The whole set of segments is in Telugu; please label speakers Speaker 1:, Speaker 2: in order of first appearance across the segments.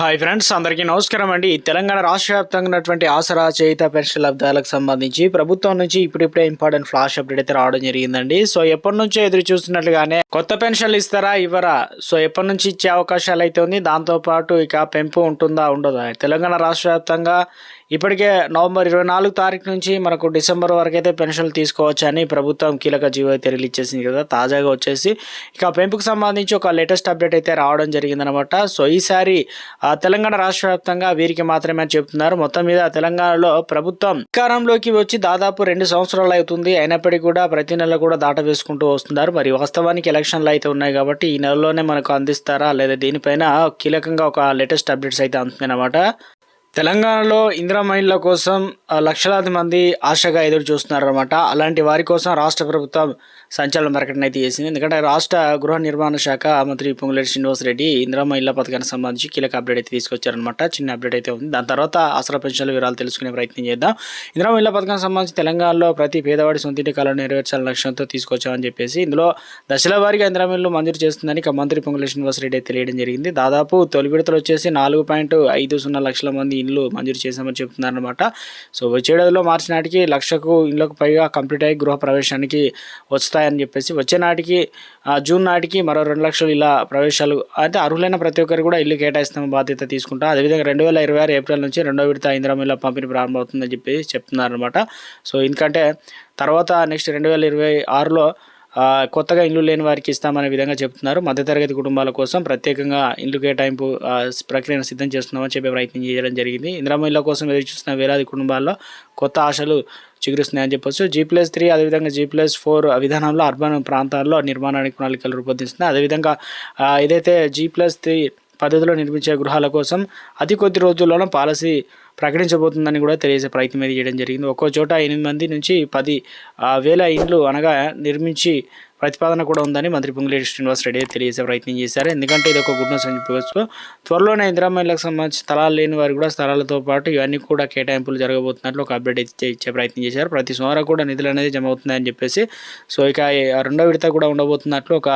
Speaker 1: హాయ్ ఫ్రెండ్స్ అందరికీ నమస్కారం అండి. తెలంగాణ రాష్ట్ర వ్యాప్తంగా ఉన్నటువంటి ఆసరా చేయిత పెన్షన్ లబ్ధాలకు సంబంధించి ప్రభుత్వం నుంచి ఇప్పుడిప్పుడే ఇంపార్టెంట్ ఫ్లాష్ అప్డేట్ అయితే రావడం జరిగిందండి. సో ఎప్పటి నుంచో ఎదురు చూస్తున్నట్లుగానే కొత్త పెన్షన్లు ఇస్తారా ఇవ్వరా? సో ఎప్పటి నుంచి ఇచ్చే అవకాశాలు అయితే ఉంది? దాంతోపాటు ఇక పెంపు ఉంటుందా ఉండదా? తెలంగాణ రాష్ట్ర వ్యాప్తంగా ఇప్పటికే నవంబర్ ఇరవై నాలుగు తారీఖు నుంచి మనకు డిసెంబర్ వరకు అయితే పెన్షన్లు తీసుకోవచ్చని ప్రభుత్వం కీలక జీవో అయితే రిలీజ్ చేసింది కదా తాజాగా వచ్చేసి. ఇక పెంపుకు సంబంధించి ఒక లేటెస్ట్ అప్డేట్ అయితే రావడం జరిగిందనమాట. సో ఈసారి ఆ, తెలంగాణ రాష్ట్ర వ్యాప్తంగా వీరికి మాత్రమే చెప్తున్నారు. మొత్తం మీద తెలంగాణలో ప్రభుత్వం అధికారంలోకి వచ్చి దాదాపు రెండు సంవత్సరాలు అవుతుంది. అయినప్పటికీ కూడా ప్రతి నెల కూడా దాట వేసుకుంటూ వస్తున్నారు. మరి వాస్తవానికి ఎలక్షన్లు అయితే ఉన్నాయి కాబట్టి ఈ నెలలోనే మనకు అందిస్తారా లేదా దీనిపైన కీలకంగా ఒక లేటెస్ట్ అప్డేట్స్ అయితే అందుతుంది తెలంగాణలో ఇందిరా మహిళల కోసం లక్షలాది మంది ఆశగా ఎదురు చూస్తున్నారన్నమాట అలాంటి వారి కోసం రాష్ట్ర ప్రభుత్వం సంచలన ప్రకటన అయితే చేసింది. ఎందుకంటే రాష్ట్ర గృహ నిర్మాణ శాఖ మంత్రి పొంగులేటి శ్రీనివాస్ రెడ్డి ఇళ్ళ పథకానికి సంబంధించి కీలక అప్డేట్ అయితే తీసుకొచ్చారనమాట చిన్న అప్డేట్ అయితే ఉంది. దాని తర్వాత ఆసరా పెన్షన్ల వివరాలు తెలుసుకునే ప్రయత్నం చేద్దాం. ఇందిరామ ఇళ్ళ పథకానికి సంబంధించి తెలంగాణలో ప్రతి పేదవాడి సొంతింటి కళను నెరవేర్చాలనే లక్ష్యంతో తీసుకొచ్చామని చెప్పేసి ఇందులో దశల వారీగా ఇందిరామ ఇల్లు మంజూరు చేస్తుందని మంత్రి పొంగులేటి శ్రీనివాస్ రెడ్డి అయితే తెలియడం జరిగింది. దాదాపు తొలి విడతలు వచ్చేసి నాలుగు పాయింట్ ఐదు సున్నా లక్షల మంది ఇల్లు మంజూరు చేశామని చెప్తున్నారనమాట సో వచ్చేడాదిలో మార్చి నాటికి లక్షకు ఇండ్లకు పైగా కంప్లీట్ అయ్యి గృహ ప్రవేశానికి వస్తాయని చెప్పేసి వచ్చే నాటికి జూన్ నాటికి మరో రెండు లక్షలు ఇలా ప్రవేశాలు అయితే అర్హులైన ప్రతి ఒక్కరు కూడా ఇల్లు కేటాయిస్తాం బాధ్యత తీసుకుంటా. అదేవిధంగా రెండు వేల ఇరవై ఆరు ఏప్రిల్ నుంచి రెండో విడత ఇందిరామిల్ల పంపిణీ ప్రారంభమవుతుందని చెప్పి చెప్తున్నారనమాట సో ఎందుకంటే తర్వాత నెక్స్ట్ రెండు వేల ఇరవై ఆరులో కొత్తగా ఇల్లు లేని వారికి ఇస్తామనే విధంగా చెప్తున్నారు. మధ్యతరగతి కుటుంబాల కోసం ప్రత్యేకంగా ఇల్లు కేటాయింపు ప్రక్రియను సిద్ధం చేస్తున్నామని చెప్పే ప్రయత్నం చేయడం జరిగింది. ఇందిరామ ఇళ్ళ కోసం ఎదురు చూస్తున్న వేలాది కుటుంబాల్లో కొత్త ఆశలు చిగురుస్తున్నాయని చెప్పొచ్చు. జీ ప్లస్ త్రీ అదేవిధంగా జీ ప్లస్ ఫోర్ విధానంలో అర్బన్ ప్రాంతాల్లో నిర్మాణానికి ప్రణాళికలు రూపొందిస్తున్నాయి. అదేవిధంగా ఏదైతే జీ ప్లస్ త్రీ పద్ధతిలో నిర్మించే గృహాల కోసం అతి కొద్ది రోజుల్లోనే పాలసీ ప్రకటించబోతుందని కూడా తెలియజే ప్రయత్నం చేయడం జరిగింది. ఒక్కో చోట ఎనిమిది మంది నుంచి పది వేల ఇండ్లు అనగా నిర్మించి ప్రతిపాదన కూడా ఉందని మంత్రి పొంగులేటి శ్రీనివాస్ రెడ్డి తెలియజేసే ప్రయత్నం చేశారు. ఎందుకంటే ఇది ఒక గుడ్ న్యూస్ అని చెప్పవచ్చు. త్వరలోనే ఇందిరామహిళకు సంబంధించి స్థలాలు లేని వారు కూడా స్థలాలతో పాటు ఇవన్నీ కూడా కేటాయింపులు జరగబోతున్నట్లు ఒక అప్డేట్ ఇచ్చే ఇచ్చే ప్రయత్నం చేశారు. ప్రతి సోమవారం కూడా నిధులు అనేది జమ అవుతున్నాయని చెప్పేసి సో ఇక రెండో విడత కూడా ఉండబోతున్నట్లు ఒక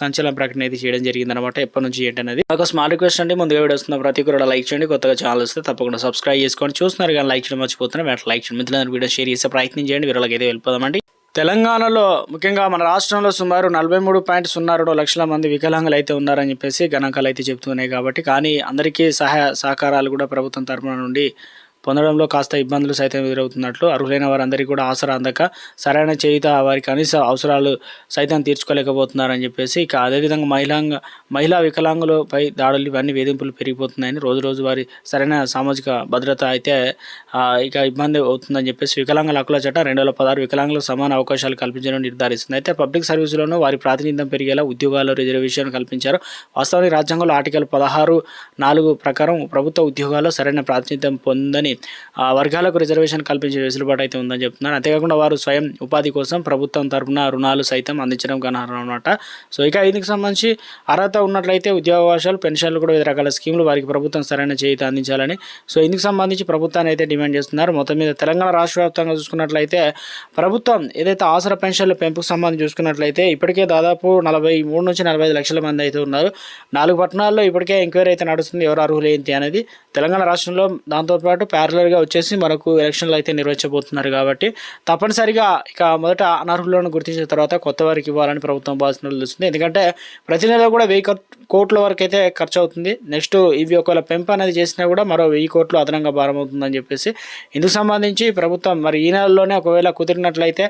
Speaker 1: సంచలన ప్రకటన అయితే చేయడం జరిగిందనమాట ఎప్పటి నుంచి ఏంటి అనేది. ఒక స్మాల్ రిక్వెస్ట్ అండి. ముందుగా వీడియో వస్తున్న ప్రతి కూడా లైక్ చేయండి. కొత్తగా ఛానల్ వస్తే తప్పకుండా సబ్స్క్రైబ్ చేసుకోండి చూస్తున్నారు కానీ లైక్ చేయడం మర్చిపోతున్నారు. వెంటనే లైక్ చేయండి. మిత్రులందరూ వీడియో షేర్ చేసే ప్రయత్నం చేయండి. వీళ్ళకి అయితే వెళ్ళిపోదామండి. తెలంగాణలో ముఖ్యంగా మన రాష్ట్రంలో సుమారు నలభై మూడు పాయింట్ సున్నా రెండు లక్షల మంది వికలాంగులు అయితే ఉన్నారని చెప్పేసి గణాంకాలు అయితే చెబుతున్నాయి కాబట్టి కానీ అందరికీ సహాయ సహకారాలు కూడా ప్రభుత్వం తరపున నుండి పొందడంలో కాస్త ఇబ్బందులు సైతం ఎదురవుతున్నట్లు అర్హులైన వారందరికీ కూడా ఆసరా అందక సరైన చేయుత వారి కనీస అవసరాలు సైతం తీర్చుకోలేకపోతున్నారని చెప్పేసి ఇక అదేవిధంగా మహిళాంగ మహిళా వికలాంగులపై దాడులు ఇవన్నీ వేధింపులు పెరిగిపోతున్నాయని రోజు రోజు వారి సరైన సామాజిక భద్రత అయితే ఇక ఇబ్బంది అవుతుందని చెప్పేసి వికలాంగుల హక్కుల చట్టం రెండు వేల పదహారు వికలాంగులకు సమాన అవకాశాలు కల్పించడం నిర్ధారిస్తుంది. అయితే పబ్లిక్ సర్వీసులను వారి ప్రాతినిధ్యం పెరిగేలా ఉద్యోగాల్లో రిజర్వేషన్ కల్పించారు. వాస్తవానికి రాజ్యాంగంలో ఆర్టికల్ పదహారు నాలుగు ప్రకారం ప్రభుత్వ ఉద్యోగాల్లో సరైన ప్రాతినిధ్యం పొందని వర్గాలకు రిజర్వేషన్ కల్పించే వెసులుబాటు అయితే ఉందని చెప్తున్నారు. అంతేకాకుండా వారు స్వయం ఉపాధి కోసం ప్రభుత్వం తరపున రుణాలు సైతం అందించడం గణార్హం అనమాట సో ఇక ఇందుకు సంబంధించి అర్హత ఉన్నట్లయితే ఉద్యోగ అవకాశాలు పెన్షన్లు కూడా వివిధ రకాల స్కీములు వారికి ప్రభుత్వం సరైన చేయిత అందించాలని. సో ఇందుకు సంబంధించి ప్రభుత్వాన్ని అయితే డిమాండ్ చేస్తున్నారు. మొత్తం మీద తెలంగాణ రాష్ట్ర వ్యాప్తంగా చూసుకున్నట్లయితే ప్రభుత్వం ఏదైతే ఆసర పెన్షన్ల పెంపుకు సంబంధించి చూసుకున్నట్లయితే ఇప్పటికే దాదాపు నలభై మూడు నుంచి నలభై ఐదు లక్షల మంది అయితే ఉన్నారు. నాలుగు పట్టణాల్లో ఇప్పటికే ఎంక్వైరీ అయితే నడుస్తుంది. ఎవరు అర్హులు ఏంటి అనేది తెలంగాణ రాష్ట్రంలో దాంతోపాటు ప్యారలర్గా వచ్చేసి మనకు ఎలక్షన్లు అయితే నిర్వహించబోతున్నారు కాబట్టి తప్పనిసరిగా ఇక మొదట అనర్హులను గుర్తించిన తర్వాత కొత్త వారికి ఇవ్వాలని ప్రభుత్వం భావిస్తున్నట్లు తెలుస్తుంది. ఎందుకంటే ప్రతి నెల కూడా వెయ్యి కోట్ల వరకు అయితే ఖర్చు అవుతుంది నెక్స్ట్ ఇవి ఒకవేళ పెంపు అనేది చేసినా కూడా మరో వెయ్యి కోట్లు అదనంగా భారమవుతుందని చెప్పేసి ఇందుకు సంబంధించి ప్రభుత్వం మరి ఈ నెలలోనే ఒకవేళ కుదిరినట్లయితే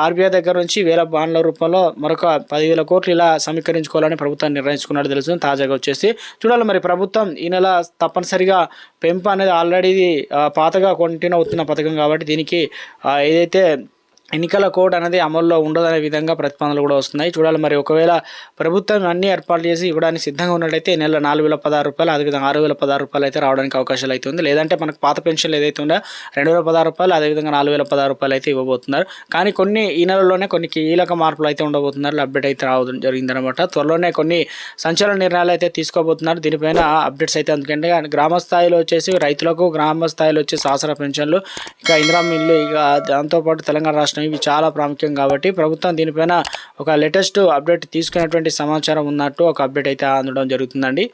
Speaker 1: ఆర్బీఐ దగ్గర నుంచి వేల బాండ్ల రూపంలో మరొక పదివేల కోట్లు ఇలా సమీకరించుకోవాలని ప్రభుత్వం నిర్ణయించుకున్నట్టు తెలుస్తుంది. తాజాగా వచ్చేసి చూడాలి మరి ప్రభుత్వం ఈ నెల తప్పనిసరిగా పెంపు అనేది ఆల్రెడీ పాతగా కంటిన్యూ అవుతున్న పథకం కాబట్టి దీనికి ఏదైతే ఎన్నికల కోడ్ అనేది అమల్లో ఉండదనే విధంగా ప్రతిపాదనలు కూడా వస్తున్నాయి. చూడాలి మరి ఒకవేళ ప్రభుత్వం అన్ని ఏర్పాట్లు చేసి ఇవ్వడానికి సిద్ధంగా ఉన్నట్లయితే నెల నాలుగు వేల పదహారు రూపాయలు అదేవిధంగా ఆరు వేల పదహారు రూపాయలు అయితే రావడానికి అవకాశాలు అయితే ఉంది. లేదంటే మనకు పాత పెన్షన్లు ఏదైతే ఉందో రెండు వేల పదహారు రూపాయలు అదేవిధంగా నాలుగు వేల పదహారు రూపాయలు అయితే ఇవ్వబోతున్నారు. కానీ కొన్ని ఈ నెలలోనే కొన్ని కీలక మార్పులు అయితే ఉండబోతున్నారు. అప్డేట్ అయితే రావడం జరిగిందనమాట త్వరలోనే కొన్ని సంచలన నిర్ణయాలు అయితే తీసుకోబోతున్నారు. దీనిపైన అప్డేట్స్ అయితే అందుకంటే గ్రామ స్థాయిలో వచ్చేసి రైతులకు గ్రామ స్థాయిలో వచ్చి శాసన పెన్షన్లు ఇక ఇందిరా మిల్లు ఇక దాంతోపాటు తెలంగాణ రాష్ట్రం ఇవి చాలా ప్రాముఖ్యం కాబట్టి ప్రభుత్వం దీనిపైన ఒక లేటెస్ట్ అప్డేట్ తీసుకున్నటువంటి సమాచారం ఉన్నట్టు ఒక అప్డేట్ అయితే అందడం జరుగుతుందండి.